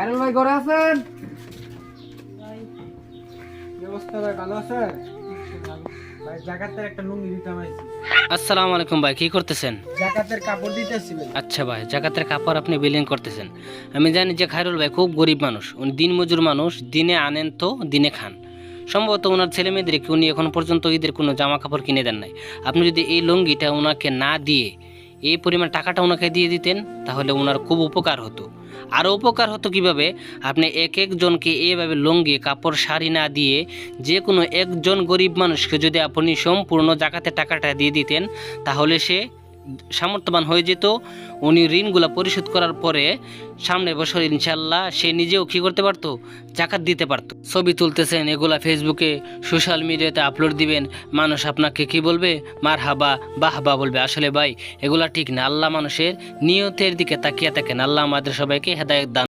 আইরুল ভাই ঘরে আছেন? ভাই আসসালামু আলাইকুম কি করতেছেন? জাকাতের কাপড় দিতেছি ভাই। আচ্ছা ভাই জাকাতের কাপড় আপনি বিলিং করতেছেন। আমি জানি যে খায়রুল ভাই খুব গরিব মানুষ উনি দিন মজুর মানুষ দিনে আনেন তো দিনে খান। সম্ভবত ওনার ছেলে মেয়েদেরকে উনি এখন পর্যন্ত ঈদের কোনো জামা কাপড় কিনে দেন নাই। আপনি যদি এই লুঙ্গিটা ওনাকে না দিয়ে এই পরিমাণ টাকাটা ওনাকে দিয়ে দিতেন, তাহলে ওনার খুব উপকার হতো। আর উপকার হতো কীভাবে? আপনি এক একজনকে এভাবে লঙ্গি, কাপড়, শাড়ি না দিয়ে যে কোনো একজন গরিব মানুষকে যদি আপনি সম্পূর্ণ জাকাতে টাকাটা দিয়ে দিতেন, তাহলে সে সামর্থ্যবান হয়ে যেত, উনি ঋণগুলো পরিশোধ করার পরে সামনের বছর ইনশাল্লাহ সে নিজেও কী করতে পারত? জাকাত দিতে পারত। ছবি তুলতেছেন, এগুলা ফেসবুকে সোশ্যাল মিডিয়াতে আপলোড দিবেন, মানুষ আপনাকে কি বলবে? মার হাবা বাহবা বলবে। আসলে ভাই, এগুলা ঠিক না। আল্লাহ মানুষের নিয়তের দিকে তাকিয়ে থাকেন। আল্লাহ আমাদের সবাইকে হেদায়ত দান